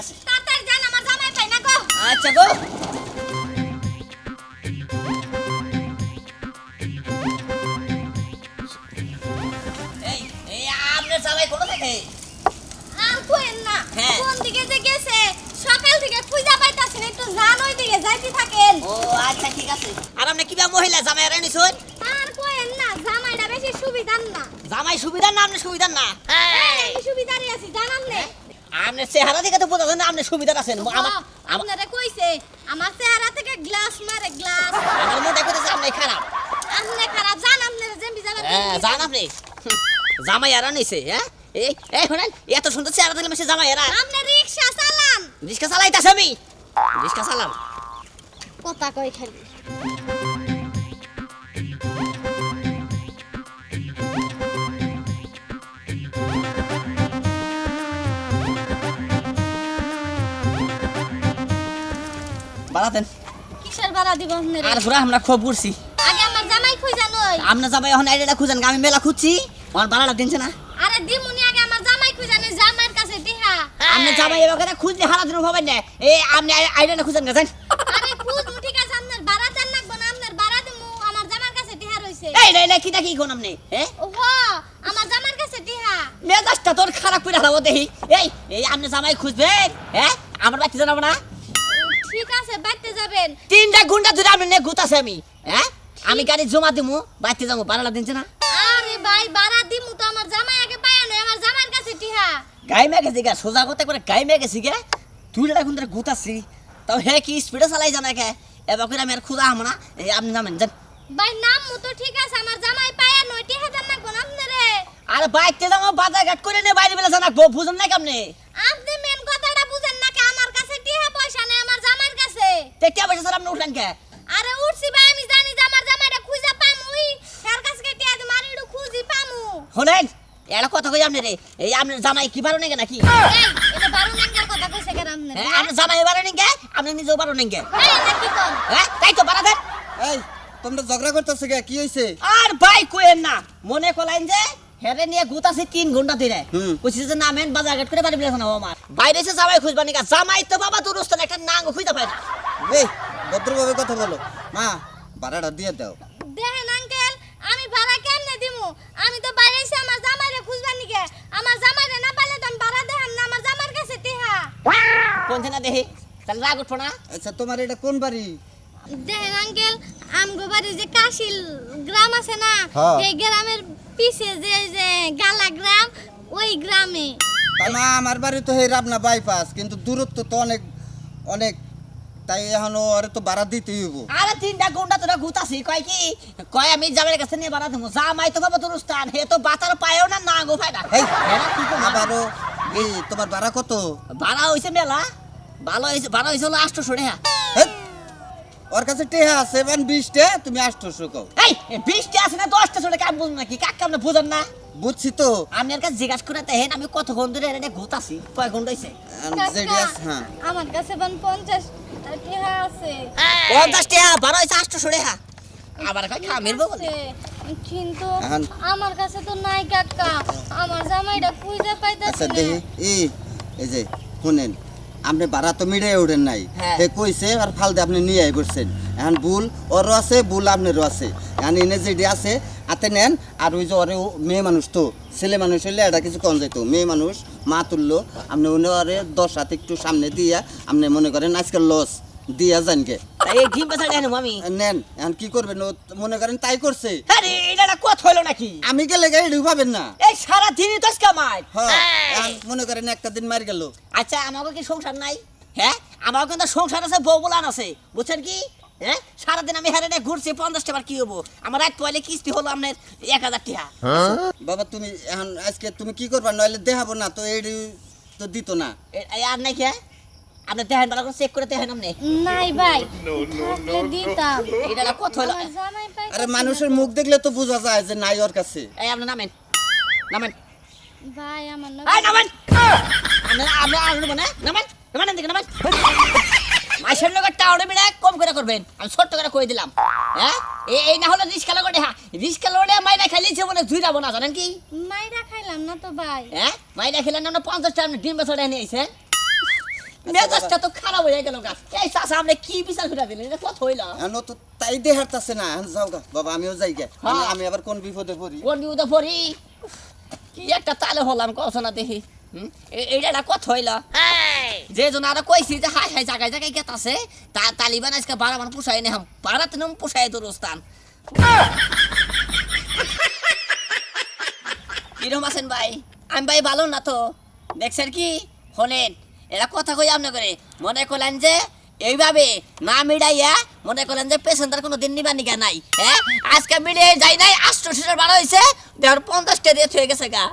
আছে। তাড়াতাড়ি যান আমার জামাই পাই না গো। আচ্ছা গো। এই এই আপনার জামাই কোথা থেকে? আর কোয়েন না হ্যাঁ। কোন দিকে যে গেছে সকাল থেকে খুঁজা পাইতাছি একটু জান ওই দিকে যাইতে থাকেন। ও আচ্ছা ঠিক আছে। আর আপনি কিবা মহিলা জামাই আর নিছুন আর কোয়েন না জামাইটা বেশি সুবিধার না। জামাই সুবিধার না আপনি সুবিধার না? আমি সুবিধারই আছি জানান নে। আপনার চেহারা দেখে তো বোঝা যায় না আপনি সুবিধার আছেন। আপনারা কইছে আমার চেহারা থেকে গ্লাস মারে গ্লাস আমার মনে করতেছে আপনি খারাপ। আপনি খারাপ জান আপনারা জেম্বি যাবেন হ্যাঁ জান আপনি। জামাই আর নিছে হ্যাঁ? এই এই শোনেন এত সুন্দর চেহারা দেখলে সে জামাই এরা। আপনি রিকশা চালান। রিক্সা চালাইতেছে আমি রিক্সা চালাম কথা কই খালি। বাড়াতেন কিসের ভাড়া দিব আপনারা? আর ঘুরা আমরা খুব বুঝছি আগে আমার জামাই খুঁজা নই আপনার জামাই এখন আইডিয়াটা খুঁজেন আমি মেলা খুঁজছি। আমার বাড়াটা দিনছে না। আরে দিমুনি আগে আমার জামাই খুঁজা নই জামাইয়ের কাছে দিহা। আপনি জামাই এবার খুঁজলে হারা দিন ভাবেন না? আপনি আইডিয়াটা খুঁজেন গেছেন আরে খুঁজ ঠিক আছে আপনার ভাড়া দেন লাগবে না আপনার ভাড়া দিমু আমার জামার কাছে দিহা রইছে। এই রে রে কি দেখি কোন আপনি হ্যাঁ ও হ আমার জামার কাছে দিহা। মেজাজটা তোর খারাপ করে হারাবো দেখি। এই এই আপনি জামাই খুঁজবেন হ্যাঁ আমার বাচ্চা জানাব না? ঠিক আছে বাইতে যাবেন। তিনটা ঘণ্টা ধরে আপনি নিয়ে গুতাছে আমি হ্যাঁ? আমি গাড়ি জমা দিমু বাড়িতে যাব বাড়াটা দিনছে না? আরে ভাই ভাড়া দিমু তো আমার জামাই আগে পায় না আমার জামার কাছে দিহা গাই মেয়ে গেছি গা সোজা করতে করে গাই মেয়ে গেছি গে। তুই এখন ধরে গুতাছি তাও হে কি স্পিডে চালাই জানা কে? এবার করে আমি আর খুদা হাম না। এই আপনি জানেন জান ভাই নাম মু তো ঠিক আছে আমার জামাই পায় নয় ঠিক আছে না কোন আপনারে আর বাইকতে যাব বাজার ঘাট করে নিয়ে বাইরে বেলা জানা বুঝুন না কেমনে আপনি মেন কথাটা বুঝেন না কি আমার কাছে টিহা পয়সা নেই আমার জামাইয়ের কাছে তে কে আপনি কে আরে উঠছি ভাই আমি জানি যে আমার জামাইটা খুঁজা পামুই। তার কাছে কে টিহা দিম আরে খুঁজি পামু। শোনেন এটা কথা কই আপনি রে? এই আপনার জামাই কি পারো নাকি নাকি? এই এটা বারো নাঙ্গার কথা কইছে কেন আপনি? হ্যাঁ আপনার জামাই পারো নাকি আপনি নিজেও পারো নাকি এই এটা কি কোন হ্যাঁ তাই তো বাড়া দেন। এই তোমরা ঝগড়া করতেছো কে? কি হইছে? আর ভাই কোয়েন না মনে কলাইন যে হেরে নিয়ে গুতাছি তিন ঘণ্টা ধরে। কইছি যে নামেন বাজার ঘাট করে বাড়ি বেলা না আমার। বাইরে এসে জামাই খুঁজবা নাকি। জামাই তো বাবা তোর একটা নাঙ্গ খুঁজতে পারে না। ভদ্রভাবে কথা বলো। মা ভাড়াটা দিয়ে দাও। দেখেন আঙ্কেল আমি ভাড়া কেমনে দিমু? আমি তো বাইরে এসে আমার জামাইরে খুঁজবা নিকে। আমার জামাইরে না পাইলে তো আমি ভাড়া দেখাম না আমার জামার কাছে টিহা কোনছে না দেখি তাহলে রাগ উঠবো না। আচ্ছা তোমার এটা কোন বাড়ি? দেখেন আঙ্কেল আমগো বাড়ি যে কাশিল গ্রাম আছে না হ্যাঁ। এই গ্রামের পিছে যে যে গালা গ্রাম ওই গ্রামে। না আমার বাড়ি তো এই রাবনা বাইপাস কিন্তু দূরত্ব তো অনেক অনেক। তাই এখন ওরে তো ভাড়া দিতেই হইব। আরে তিনটা ঘণ্টা তোরা গুতাছি কয় কি? কয় আমি জামাইয়ের কাছে নিয়ে বাড়া দেবো। জামাই তো বাবা তোর রুস্তান হে তো বাতার পায়ও না না এই হেরা কি করব? আবারও এই তোমার ভাড়া কত? ভাড়া হয়েছে মেলা। ভালো হয়েছে ভাড়া হয়েছে হলো আটশো টাকা ওর কাছে টেহা আছে মানে বিশটে তুমি আটশোশো কও। এই বিশটা আছে না দশটা ছোট কাম বুঝুন নাকি? কাক আপনি বুঝেন না? বুঝছি তো। আমি আর কাছে জিজ্ঞাসা করে দেখেন আমি কতক্ষণ ধরে এটা ঘুতাছি কয় ঘণ্টা যেটি হ্যাঁ। আমার কাছে বান পঞ্চাশ টিহা আছে। পঞ্চাশ টাকা ভাড়া হয়েছে আটশো টাকা আবার কয় খামির বলে? কিন্তু আমার কাছে তো নাই কাকা। আমার জামাইটা খুঁজে আচ্ছা পাইতাছি না। দেখি এই এই যে শুনেন আপনি ভাড়া তো মিড়ে ওঠেন নাই। হ্যাঁ। কইছে আর ফালতে আপনি নিয়ে আই করছেন। এখন ভুল ওরও আছে ভুল আপনারও আছে। এখন এনে যেটি আছে হাতে নেন আর ওই যে ওরে মেয়ে মানুষ তো ছেলে মানুষ হইলে এটা কিছু কম যেত মেয়ে মানুষ মা তুললো আপনি উনি ওরে দশ হাত একটু সামনে দিয়া আপনি মনে করেন আজকাল লস দিয়া ডিম আমি নেন এখন কি করবেন মনে করেন তাই করছে আরে এটা কথা নাকি আমি গেলে গাড়ি পাবেন না এই সারা দিনই তো কামাই মনে করেন একটা দিন মার গেল আচ্ছা আমাকে কি সংসার নাই হ্যাঁ আমার কিন্তু সংসার আছে বউ বলান আছে বুঝছেন কি হ্যাঁ সারাদিন আমি হারে ঘুরছি পঞ্চাশ টাকার কি হব? আমার এক পয়লে কিস্তি হলো আপনার এক হাজার টাকা। বাবা তুমি এখন আজকে তুমি কি করবা? নইলে দেখাবো না তো এই তো দিত না। আর নাই কে আপনি দেখেন ভালো করে চেক করে দেখেন আপনি। নাই ভাই থাকলে দিতাম। এটা কথা হলো। আরে মানুষের মুখ দেখলে তো বোঝা যায় যে নাই ওর কাছে। এই আপনি নামেন নামেন। ভাই আমার এই নামেন। নেবেন নামেন নামেন এদিকে নামেন। মাসের লোকের টাউনে মিলে কম করে করবেন। আমি ছোট্ট করে কই দিলাম। হ্যাঁ? এই এই না হলে রিস্কা লগড়ে হ্যাঁ রিস্কা লগড়ে মাইনা খাইলে জীবনে দুই যাব না জানেন কি? মাইরা খাইলাম না তো ভাই। হ্যাঁ? মাইনা খেলেন আমরা পঞ্চাশ টাকা ডিম বেচা নিয়ে আইছেন? মেজাজটা তো খারাপ হয়ে গেল গা। এই চাচা আপনি কি বিচার করে দিলেন? এটা কত হইল? এখন তো তাই দেহারতাছে না। এখন যাও গা। বাবা আমিও যাই গে। হ্যাঁ। আমি- আবার কোন বিপদে পড়ি? কোন বিউদা পড়ি? কি একটা তালে হলাম কছ না দেখি। হুম? এইটা কথা হইল? যে জন আর কইছি যে হাই হাই জায়গায় জায়গায় গেত আছে তা তালিবান আজকে বারামান পুষাই নেহাম। বারাতে নাম পুষাই দোরস্তান। কিরম আছেন ভাই? আমি ভাই ভালো না তো? দেখছেন কি? হলেন এরা কথা কই আপনি করে মনে করলেন যে এইভাবে না মিডাইয়া, মনে করলেন যে পেশেন্টার কোনো দিন নিবা নিগা নাই হ্যাঁ? আজকে মিডিয়ে যাই নাই আষ্ট সিটার বারো হয়েছে দেড় পঞ্চাশটা দিয়ে থয়ে গেছে গা।